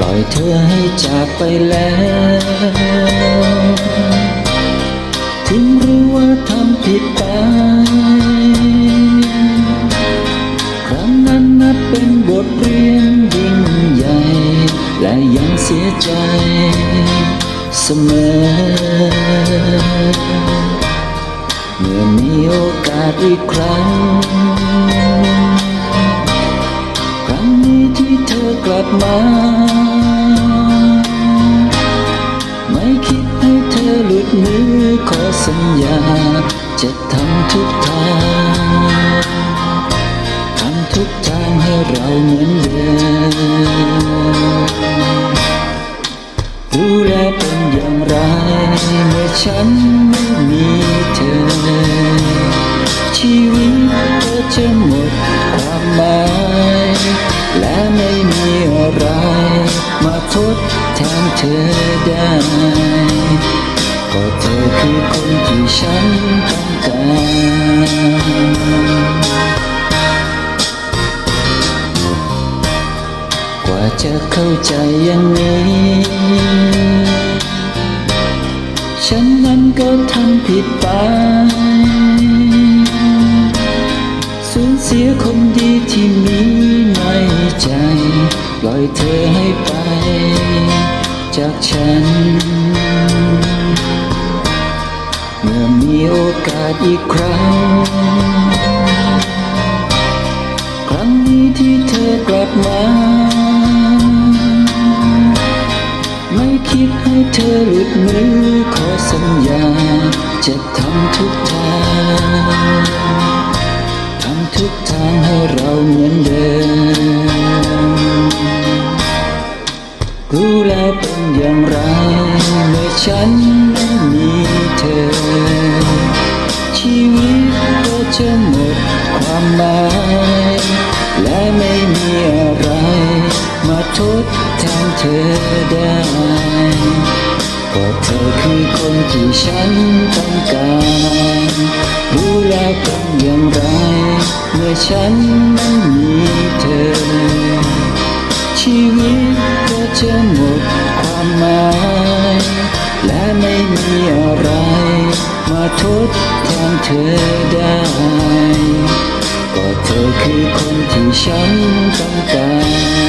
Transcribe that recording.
ล่อยเธอให้จากไปแล้ว ถึงรู้ว่าทำผิดไป ครั้งนั้นนับเป็นบทเรียนยิ่งใหญ่ และยังเสียใจเสมอ เมื่อมีโอกาสอีกครั้ง ธอกลับมา ไม่คิดให้เธอหลุดมือขอสัญญา จะทำทุกทางทำทุกทางให้เราเหมือนเดิมรู้แล้วเป็นอย่างไรเมื่อฉัน เธอได้ก็เธอคือคนที่ฉันต้องการกว่าจะเข้าใจอย่างนี้ ฉันนั้นก็ทำผิดไป สูญเสียคนดีที่มีในใจ ปล่อยเธอให้ไป จากฉัน เมื่อมีโอกาสอีกครั้ง ครั้งนี้ที่เธอกลับมา ไม่คิดให้เธอหลุดมือขอสัญญา จะทำทุกทางทำทุกทางให้เราเหมือนเดิม รู้แล้วเป็นอย่างไรเมื่อฉันไม่มีเธอ ชีวิตก็จะหมดความหมาย และไม่มีอะไร มาทดแทนเธอได้ก็เธอคือคนที่ฉันต้องการรู้แล้วเป็นอย่างไร เมื่อฉันไม่มีเธอ ชีวิต จะหมดความหมาย และไม่มีอะไร มาทดแทนเธอได้ ก็เธอคือคนที่ฉันต้องการ